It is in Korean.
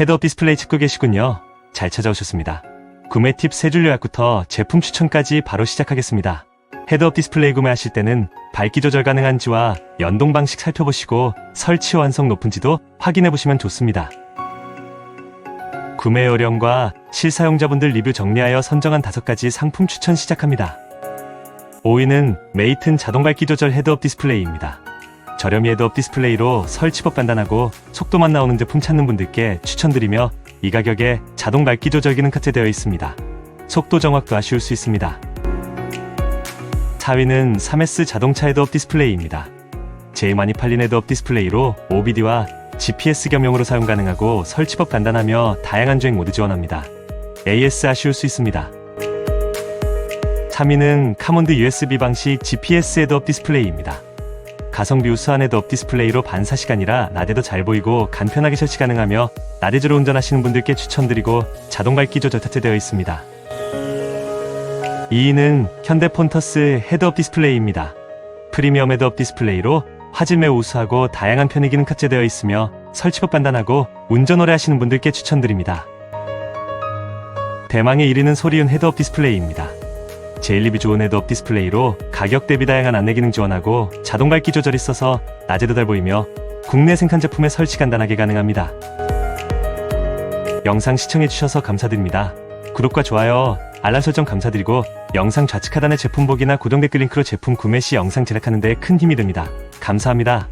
헤드업 디스플레이 찾고 계시군요. 잘 찾아오셨습니다. 구매 팁 세 줄 요약부터 제품 추천까지 바로 시작하겠습니다. 헤드업 디스플레이 구매하실 때는 밝기 조절 가능한지와 연동 방식 살펴보시고 설치 완성 높은지도 확인해 보시면 좋습니다. 구매 요령과 실사용자분들 리뷰 정리하여 선정한 다섯 가지 상품 추천 시작합니다. 5위는 메이튼 자동 밝기 조절 헤드업 디스플레이입니다. 저렴이 헤드업 디스플레이로 설치법 간단하고 속도만 나오는 제품 찾는 분들께 추천드리며 이 가격에 자동 밝기 조절 기능 탑재되어 있습니다. 속도 정확도 아쉬울 수 있습니다. 4위는 3S 자동차 헤드업 디스플레이입니다. 제일 많이 팔린 헤드업 디스플레이로 OBD와 GPS 겸용으로 사용 가능하고 설치법 간단하며 다양한 주행 모드 지원합니다. AS 아쉬울 수 있습니다. 3위는 카몬드 USB 방식 GPS 헤드업 디스플레이입니다. 가성비 우수한 헤드업 디스플레이로 반사 시간이라 낮에도 잘 보이고 간편하게 설치 가능하며 낮에주로 운전하시는 분들께 추천드리고 자동 밝기 조절 탑재되어 있습니다. 2위는 현대 폰터스 헤드업 디스플레이입니다. 프리미엄 헤드업 디스플레이로 화질 매우 우수하고 다양한 편의 기능 탑재되어 있으며 설치법 간단하고 운전 오래 하시는 분들께 추천드립니다. 대망의 1위는 소리운 헤드업 디스플레이입니다. 제일리비 좋은 헤드업 디스플레이로 가격 대비 다양한 안내 기능 지원하고 자동 밝기 조절이 있어서 낮에도 잘 보이며 국내 생산 제품에 설치 간단하게 가능합니다. 영상 시청해주셔서 감사드립니다. 구독과 좋아요, 알람 설정 감사드리고 영상 좌측 하단의 제품 보기나 고정 댓글 링크로 제품 구매 시 영상 제작하는 데 큰 힘이 됩니다. 감사합니다.